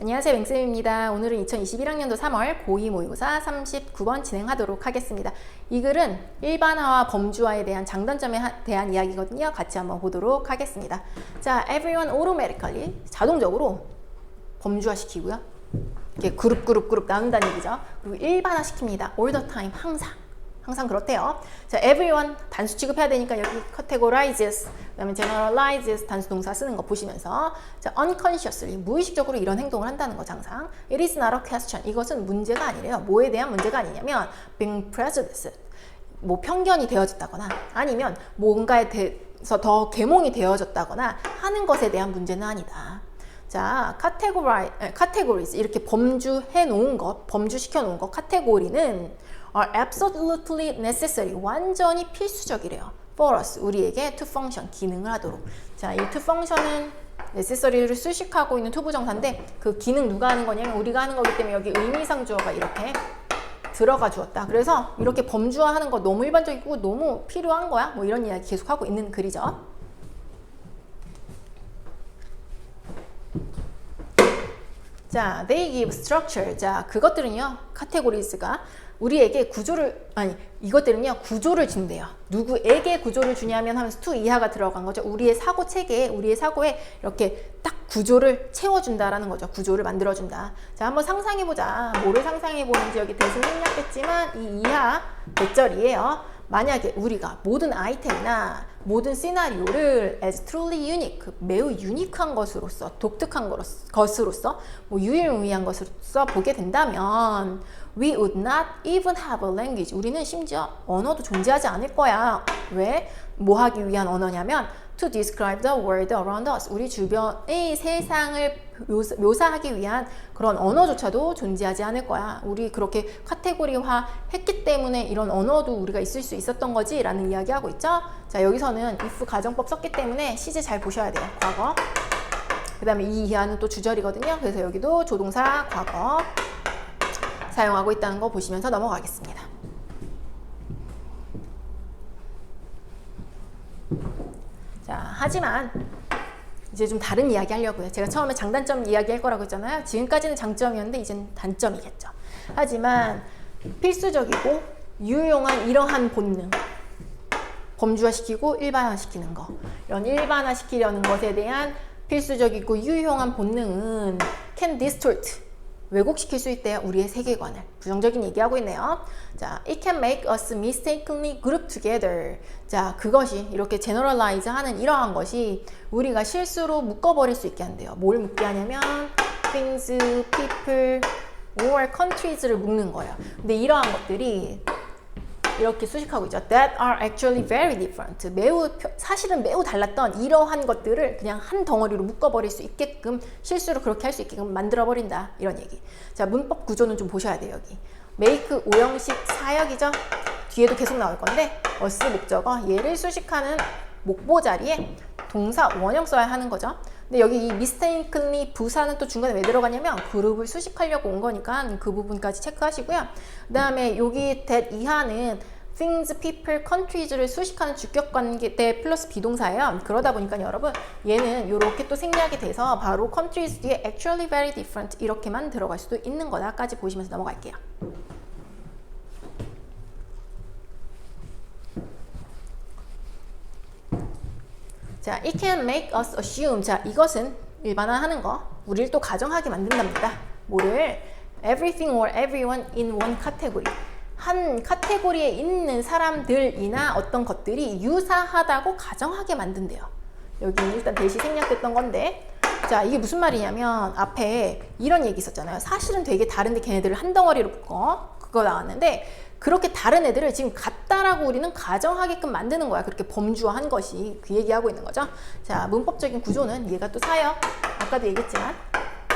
안녕하세요 맹쌤입니다. 오늘은 2021학년도 3월 고2 모의고사 39번 진행하도록 하겠습니다. 이 글은 일반화와 범주화에 대한 장단점에 하- 대한 이야기거든요. 같이 한번 보도록 하겠습니다. 자, everyone automatically 자동적으로 범주화 시키고요. 이렇게 그룹 그룹 그룹 나눈다는 얘기죠. 그리고 일반화 시킵니다. all the time 항상. 항상 그렇대요. 자, everyone 단수 취급해야 되니까 여기 categorizes, 그다음에 generalizes 단수 동사 쓰는 거 보시면서 자, unconsciously 무의식적으로 이런 행동을 한다는 거죠, 항상. It is not a question. 이것은 문제가 아니래요. 뭐에 대한 문제가 아니냐면 being prejudiced. 뭐 편견이 되어졌다거나 아니면 뭔가에 대해서 더 계몽이 되어졌다거나 하는 것에 대한 문제는 아니다. 자, 에, categories 이렇게 범주해 놓은 것, 범주시켜 놓은 것, 카테고리는 are absolutely necessary 완전히 필수적이래요. for us 우리에게 to function 기능을 하도록. 자, 이 to function은 necessary를 수식하고 있는 투부정사인데 그 기능 누가 하는 거냐면 우리가 하는 거기 때문에 여기 의미상 주어가 이렇게 들어가 주었다. 그래서 이렇게 범주화하는 거 너무 일반적이고 너무 필요한 거야. 뭐 이런 이야기 계속 하고 있는 글이죠. 자, they give structure. 자, 그것들은요, 카테고리즈가 우리에게 구조를, 아니, 이것들은요, 구조를 준대요. 누구에게 구조를 주냐면 하면서 to 이하가 들어간 거죠. 우리의 사고 체계에, 우리의 사고에 이렇게 딱 구조를 채워준다라는 거죠. 구조를 만들어준다. 자, 한번 상상해보자. 뭐를 상상해보는지 여기 대신 생략했지만 이 이하 대절이에요. 만약에 우리가 모든 아이템이나 모든 시나리오를 as truly unique, 매우 유니크한 것으로서, 독특한 것으로서, 뭐 유일무이한 것으로서 보게 된다면 we would not even have a language. 우리는 심지어 언어도 존재하지 않을 거야. 왜? 뭐 하기 위한 언어냐면 to describe the world around us. 우리 주변의 세상을 묘사, 묘사하기 위한 그런 언어조차도 존재하지 않을 거야. 우리 그렇게 카테고리화 했기 때문에 이런 언어도 우리가 있을 수 있었던 거지 라는 이야기하고 있죠. 자, 여기서는 if 가정법 썼기 때문에 시제 잘 보셔야 돼요. 과거. 그 다음에 이 이하는 또 주절이거든요. 그래서 여기도 조동사 과거 사용하고 있다는 거 보시면서 넘어가겠습니다. 자, 하지만 이제 좀 다른 이야기 하려고요. 제가 처음에 장단점 이야기 할 거라고 했잖아요. 지금까지는 장점이었는데 이제는 단점이겠죠. 하지만 필수적이고 유용한 이러한 본능 범주화시키고 일반화시키는 거 이런 일반화시키려는 것에 대한 필수적이고 유용한 본능은 can distort 왜곡시킬 수 있대요. 우리의 세계관을. 부정적인 얘기하고 있네요. 자, it can make us mistakenly group together. 자, 그것이 이렇게 generalize 하는 이러한 것이 우리가 실수로 묶어버릴 수 있게 한대요. 뭘 묶게 하냐면 things, people, or countries를 묶는 거예요. 근데 이러한 것들이 이렇게 수식하고 있죠. That are actually very different. 매우 표- 사실은 매우 달랐던 이러한 것들을 그냥 한 덩어리로 묶어버릴 수 있게끔 실수로 그렇게 할 수 있게끔 만들어버린다 이런 얘기. 자 문법 구조는 좀 보셔야 돼요 여기. make 오형식 사역이죠. 뒤에도 계속 나올 건데 어스 목적어 얘를 수식하는 목보 자리에 동사 원형 써야 하는 거죠. 근데 여기 이 mistakenly 부사는 또 중간에 왜 들어가냐면 그룹을 수식하려고 온 거니까 그 부분까지 체크하시고요. 그 다음에 여기 that 이하는 things, people, countries를 수식하는 주격 관계 대 플러스 비동사예요. 그러다 보니까 여러분 얘는 이렇게 또 생략이 돼서 바로 countries 뒤에 actually very different 이렇게만 들어갈 수도 있는 거다까지 보시면서 넘어갈게요. 자, it can make us assume. 자, 이것은 일반화하는 거. 우리를 또 가정하게 만든답니다. 뭐를? Everything or everyone in one category. 한 카테고리에 있는 사람들이나 어떤 것들이 유사하다고 가정하게 만든대요. 여기 일단 대시 생략됐던 건데. 자, 이게 무슨 말이냐면 앞에 이런 얘기 있었잖아요. 사실은 되게 다른데 걔네들을 한 덩어리로 묶어. 그거 나왔는데 그렇게 다른 애들을 지금 같다라고 우리는 가정하게끔 만드는 거야. 그렇게 범주화한 것이 그 얘기하고 있는 거죠. 자, 문법적인 구조는 얘가 또 사역. 아까도 얘기했지만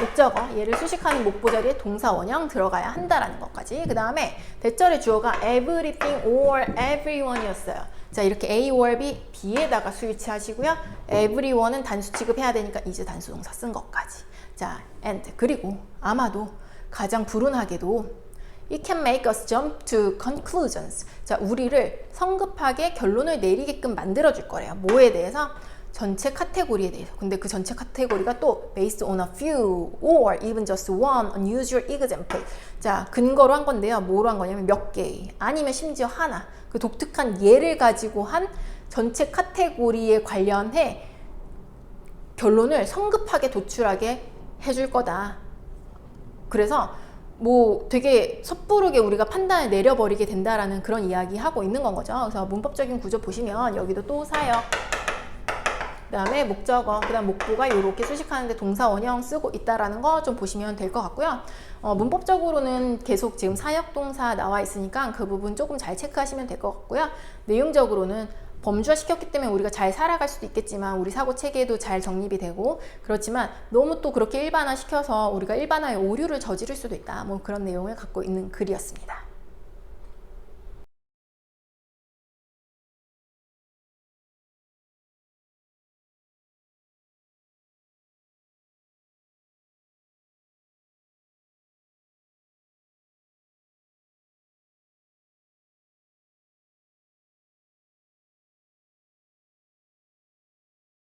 목적어 얘를 수식하는 목보 자리에 동사 원형 들어가야 한다라는 것까지. 그 다음에 대절의 주어가 everything or everyone이었어요. 자, 이렇게 A or B, B에다가 스위치 하시고요. everyone은 단수 취급해야 되니까 이제 단수 동사 쓴 것까지. 자, and 그리고 아마도 가장 불운하게도 It can make us jump to conclusions. 자, 우리를 성급하게 결론을 내리게끔 만들어줄 거래요. 뭐에 대해서? 전체 카테고리에 대해서. 근데 그 전체 카테고리가 또 based on a few or even just one unusual example. 자, 근거로 한 건데요. 뭐로 한 거냐면 몇 개, 아니면 심지어 하나. 그 독특한 예를 가지고 한 전체 카테고리에 관련해 결론을 성급하게 도출하게 해줄 거다. 그래서 뭐 되게 섣부르게 우리가 판단을 내려버리게 된다라는 그런 이야기 하고 있는 건 거죠. 그래서 문법적인 구조 보시면 여기도 또 사역, 그 다음에 목적어, 그 다음 목보가 이렇게 수식하는데 동사 원형 쓰고 있다라는 거 좀 보시면 될 것 같고요. 어, 문법적으로는 계속 지금 사역 동사 나와 있으니까 그 부분 조금 잘 체크하시면 될 것 같고요. 내용적으로는 범주화 시켰기 때문에 우리가 잘 살아갈 수도 있겠지만 우리 사고 체계도 잘 정립이 되고 그렇지만 너무 또 그렇게 일반화 시켜서 우리가 일반화의 오류를 저지를 수도 있다. 뭐 그런 내용을 갖고 있는 글이었습니다.